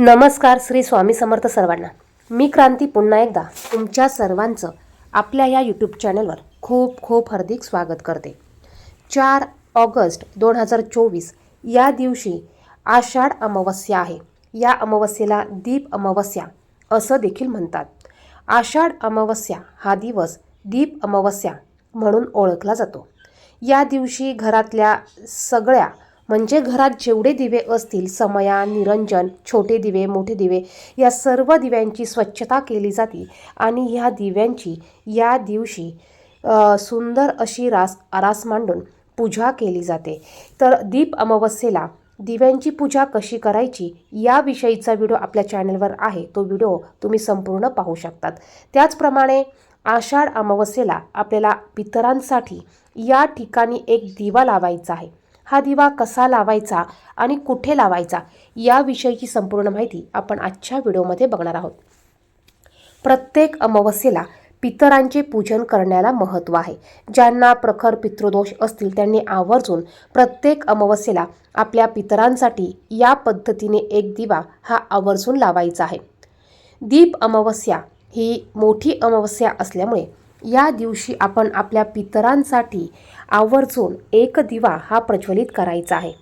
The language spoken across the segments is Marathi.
नमस्कार श्री स्वामी समर्थ सर्वांना. मी क्रांती पुन्हा एकदा तुमच्या सर्वांचं आपल्या या यूट्यूब चॅनलवर खूप खूप हार्दिक स्वागत करते. चार ऑगस्ट दोन हजार चोवीस या दिवशी आषाढ अमावस्या आहे. या अमावस्येला दीप अमावस्या असं देखील म्हणतात. आषाढ अमावस्या हा दिवस दीप अमावस्या म्हणून ओळखला जातो. या दिवशी घरातल्या सगळ्या म्हणजे घरात जेवढे दिवे असतील समया निरंजन छोटे दिवे मोठे दिवे या सर्व दिव्यांची स्वच्छता केली जाते. आणि ह्या दिव्यांची या दिवशी सुंदर अशी रास आरास मांडून पूजा केली जाते. तर दीप अमावस्येला दिव्यांची पूजा कशी करायची याविषयीचा व्हिडिओ आपल्या चॅनलवर आहे. तो व्हिडिओ तुम्ही संपूर्ण पाहू शकतात. त्याचप्रमाणे आषाढ अमावस्येला आपल्याला पितरांसाठी या ठिकाणी एक दिवा लावायचा आहे. हा दिवा कसा लावायचा आणि कुठे लावायचा याविषयीची संपूर्ण माहिती आपण आजच्या व्हिडिओमध्ये बघणार आहोत. प्रत्येक अमावस्येला पितरांचे पूजन करण्याला महत्त्व आहे. ज्यांना प्रखर पितृदोष असतील त्यांनी आवर्जून प्रत्येक अमावस्येला आपल्या पितरांसाठी या पद्धतीने एक दिवा हा आवर्जून लावायचा आहे. दीप अमावस्या ही मोठी अमावस्या असल्यामुळे या दिवशी आपण आपल्या पितरांसाठी आवर्जून एक दिवा हा प्रज्वलित करायचा आहे.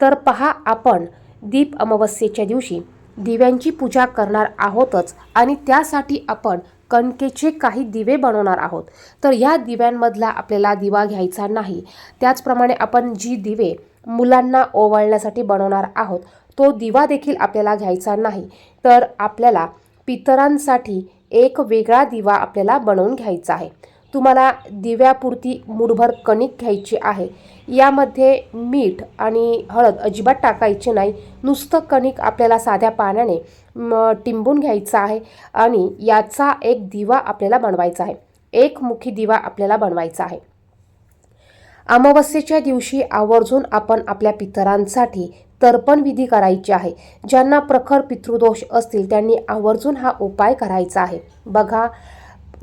तर पहा आपण दीप अमावस्येच्या दिवशी दिव्यांची पूजा करणार आहोतच आणि त्यासाठी आपण कणकेचे काही दिवे बनवणार आहोत. तर या दिव्यांमधला आपल्याला दिवा घ्यायचा नाही. त्याचप्रमाणे आपण जी दिवे मुलांना ओवाळण्यासाठी बनवणार आहोत तो दिवा देखील आपल्याला घ्यायचा नाही. तर आपल्याला पितरांसाठी एक वेगळा दिवा आपल्याला बनवून घ्यायचा आहे. तुम्हाला दिव्यापुरती मुठभर कणिक घ्यायची आहे. यामध्ये मीठ आणि हळद अजिबात टाकायचे नाही. नुसतं कणिक आपल्याला साध्या पाण्याने टिंबून घ्यायचं आहे आणि याचा एक दिवा आपल्याला बनवायचा आहे. एक मुखी दिवा आपल्याला बनवायचा आहे. अमावस्येच्या दिवशी आवर्जून आपण आपल्या पितरांसाठी तर्पण विधी करायची आहे. ज्यांना प्रखर पितृदोष असतील त्यांनी आवर्जून हा उपाय करायचा आहे. बघा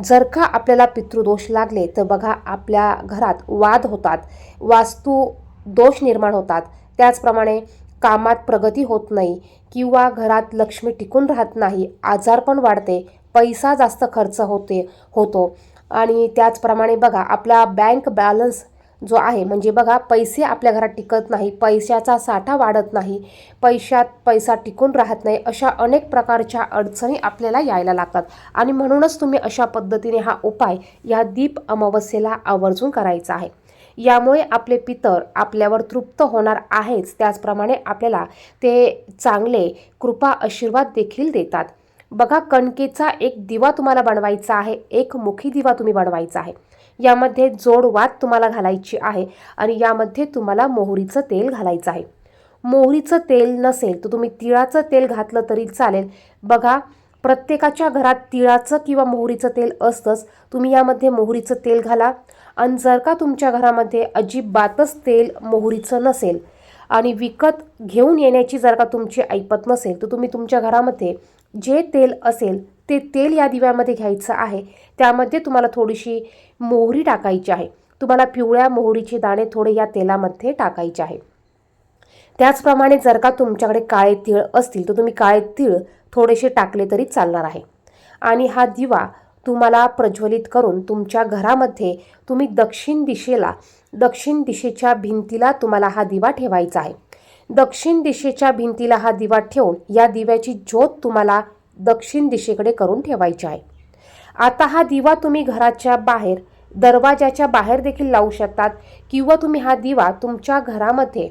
जर का आपल्याला पितृदोष लागले तर बघा आपल्या घरात वाद होतात वास्तू दोष निर्माण होतात. त्याचप्रमाणे कामात प्रगती होत नाही किंवा घरात लक्ष्मी टिकून राहत नाही आजार पण वाढते पैसा जास्त खर्च होते होतो. आणि त्याचप्रमाणे बघा आपला बँक बॅलन्स जो आहे. म्हणजे बघा पैसे आपल्या घरात टिकत नाही पैशाचा साठा वाढत नाही पैशात पैसा टिकून राहत नाही अशा अनेक प्रकारच्या अडचणी आपल्याला यायला लागतात. आणि म्हणूनच तुम्ही अशा पद्धतीने हा उपाय या दीप अमावस्येला आवर्जून करायचा आहे. यामुळे आपले पितर आपल्यावर तृप्त होणार आहेच. त्याचप्रमाणे आपल्याला ते चांगले कृपा आशीर्वाद देखील देतात. बघा कणकेचा एक दिवा तुम्हाला बनवायचा आहे. एक मुखी दिवा तुम्ही बनवायचा आहे. यामध्ये जोड वात तुम्हाला घालायची आहे आणि यामध्ये तुम्हाला मोहरीचं तेल घालायचं आहे. मोहरीचं तेल नसेल तर तुम्ही तिळाचं तेल घातलं तरी चालेल. बघा प्रत्येकाच्या घरात तिळाचं किंवा मोहरीचं तेल असतंच तुम्ही यामध्ये मोहरीचं तेल घाला. आणि जर का तुमच्या घरामध्ये अजिबातच तेल मोहरीचं नसेल आणि विकत घेऊन येण्याची जर का तुमची ऐपत नसेल तर तुम्ही तुमच्या घरामध्ये जे तेल असेल ते तेल या दिव्यामध्ये घ्यायचं आहे. त्यामध्ये तुम्हाला थोडीशी मोहरी टाकायची आहे. तुम्हाला पिवळ्या मोहरीचे दाणे थोडे या तेलामध्ये टाकायचे आहे. त्याचप्रमाणे जर का तुमच्याकडे काळे तीळ असतील तर तुम्ही काळे तीळ थोडेसे टाकले तरी चालणार आहे. आणि हा दिवा तुम्हाला प्रज्वलित करून तुमच्या घरामध्ये तुम्ही दक्षिण दिशेला दक्षिण दिशेच्या भिंतीला तुम्हाला हा दिवा ठेवायचा आहे. दक्षिण दिशेच्या भिंतीला हा दिवा ठेवून या दिव्याची ज्योत तुम्हाला दक्षिण दिशेकडे करून ठेवायचे आहे. आता हा दिवा तुम्ही घराच्या बाहेर दरवाजाच्या बाहेर देखील लावू शकतात किंवा तुम्ही हा दिवा तुमच्या घरामध्ये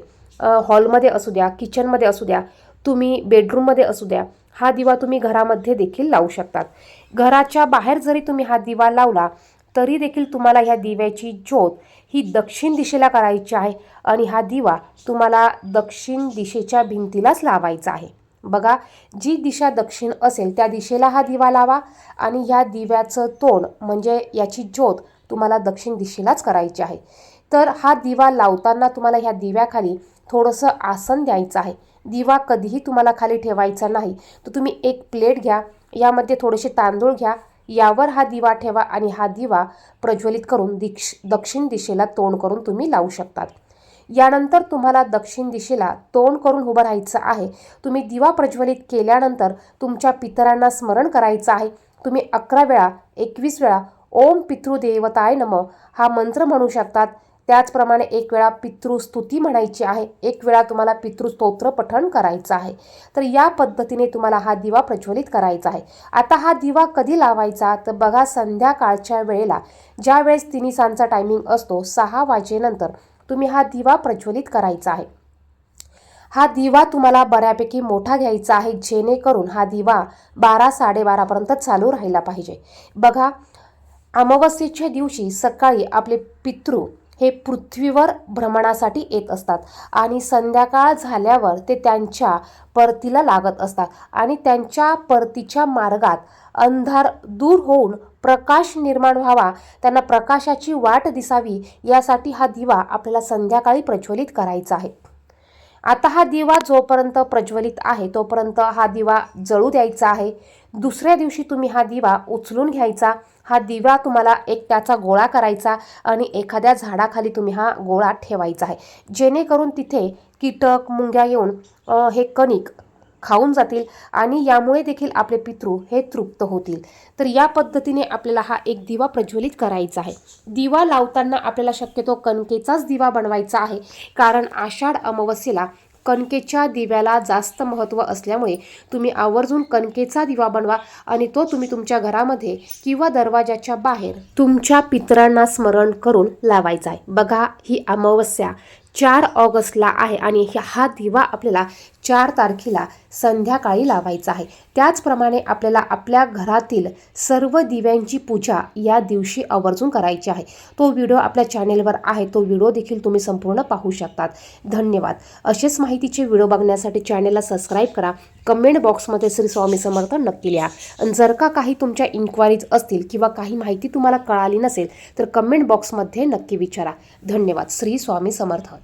हॉलमध्ये असू द्या किचनमध्ये असू द्या तुम्ही बेडरूममध्ये असू द्या हा दिवा तुम्ही घरामध्ये देखील लावू शकतात. घराच्या बाहेर जरी तुम्ही हा दिवा लावला तरी देखील तुम्हाला ह्या दिव्याची ज्योत ही दक्षिण दिशेला करायची आहे आणि हा दिवा तुम्हाला दक्षिण दिशेच्या भिंतीलाच लावायचा आहे. बघा जी दिशा दक्षिण असेल त्या दिशेला हा दिवा लावा आणि ह्या दिव्याचं तोंड म्हणजे याची ज्योत तुम्हाला दक्षिण दिशेलाच करायची आहे. तर हा दिवा लावताना तुम्हाला ह्या दिव्याखाली थोडंसं आसन द्यायचं आहे. दिवा कधीही तुम्हाला खाली ठेवायचा नाही. तर तुम्ही एक प्लेट घ्या यामध्ये थोडेसे तांदूळ घ्या यावर हा दिवा ठेवा आणि हा दिवा प्रज्वलित करून दिक्ष दक्षिण दिशेला तोंड करून तुम्ही लावू शकतात. यानंतर तुम्हाला दक्षिण दिशेला तोंड करून उभं राहायचं आहे. तुम्ही दिवा प्रज्वलित केल्यानंतर तुमच्या पितरांना स्मरण करायचं आहे. तुम्ही अकरा वेळा एकवीस वेळा ओम पितृदेवताय नम हा मंत्र म्हणू शकतात. त्याचप्रमाणे एक वेळा पितृस्तुती म्हणायची आहे. एक वेळा तुम्हाला पितृस्तोत्र पठण करायचं आहे. तर या पद्धतीने तुम्हाला हा दिवा प्रज्वलित करायचा आहे. आता हा दिवा कधी लावायचा? तर बघा संध्याकाळच्या वेळेला. ज्या वेळेस तिन्हीसांचा टायमिंग असतो सहा वाजेनंतर. तुम्ही हा दिवा प्रज्वलित करायचा आहे. हा दिवा तुम्हाला बऱ्यापैकी मोठा घ्यायचा आहे जेणेकरून हा दिवा बारा साडेबारापर्यंत चालू राहिला पाहिजे. बघा अमावस्येच्या दिवशी सकाळी आपले पितृ हे पृथ्वीवर भ्रमणासाठी येत असतात. आणि संध्याकाळ झाल्यावर ते त्यांच्या परतीला लागत असतात. आणि त्यांच्या परतीच्या मार्गात अंधार दूर होऊन प्रकाश निर्माण व्हावा. त्यांना प्रकाशाची वाट दिसावी. यासाठी हा दिवा आपल्याला संध्याकाळी प्रज्वलित करायचा आहे. आता हा दिवा जोपर्यंत प्रज्वलित आहे तोपर्यंत हा दिवा जळू द्यायचा आहे. दुसऱ्या दिवशी तुम्ही हा दिवा उचलून घ्यायचा. हा दिवा तुम्हाला एक त्याचा गोळा करायचा आणि एखाद्या झाडाखाली तुम्ही हा गोळा ठेवायचा आहे. जेणेकरून तिथे कीटक मुंग्या येऊन हे कणिक खाऊन जातील आणि यामुळे देखील आपले पितृ हे तृप्त होतील. तर या पद्धतीने आपल्याला हा एक दिवा प्रज्वलित करायचा आहे. दिवा लावताना आपल्याला शक्यतो कणकेचाच दिवा बनवायचा आहे. कारण आषाढ अमावस्येला कणकेच्या दिव्याला जास्त महत्त्व असल्यामुळे तुम्ही आवर्जून कणकेचा दिवा बनवा आणि तो तुम्ही तुमच्या घरामध्ये किंवा दरवाजाच्या बाहेर तुमच्या पितरांना स्मरण करून लावायचा आहे. बघा ही अमावस्या चार ऑगस्टला आहे आणि ह्या- हा दिवा आपल्याला चार तारखेला संध्याकाळी लावायचा आहे. त्याचप्रमाणे आपल्याला आपल्या घरातील सर्व दिव्यांची पूजा या दिवशी आवर्जून करायची आहे. तो व्हिडिओ आपल्या चॅनेलवर आहे. तो व्हिडिओ देखील तुम्ही संपूर्ण पाहू शकतात. धन्यवाद. असेच माहितीचे व्हिडिओ बघण्यासाठी चॅनेलला सबस्क्राईब करा. कमेंट बॉक्समध्ये श्री स्वामी समर्थ नक्की लिहा. आणि जर का काही तुमच्या इन्क्वायरीज असतील किंवा काही माहिती तुम्हाला कळाली नसेल तर कमेंट बॉक्समध्ये नक्की विचारा. धन्यवाद. श्री स्वामी समर्थ.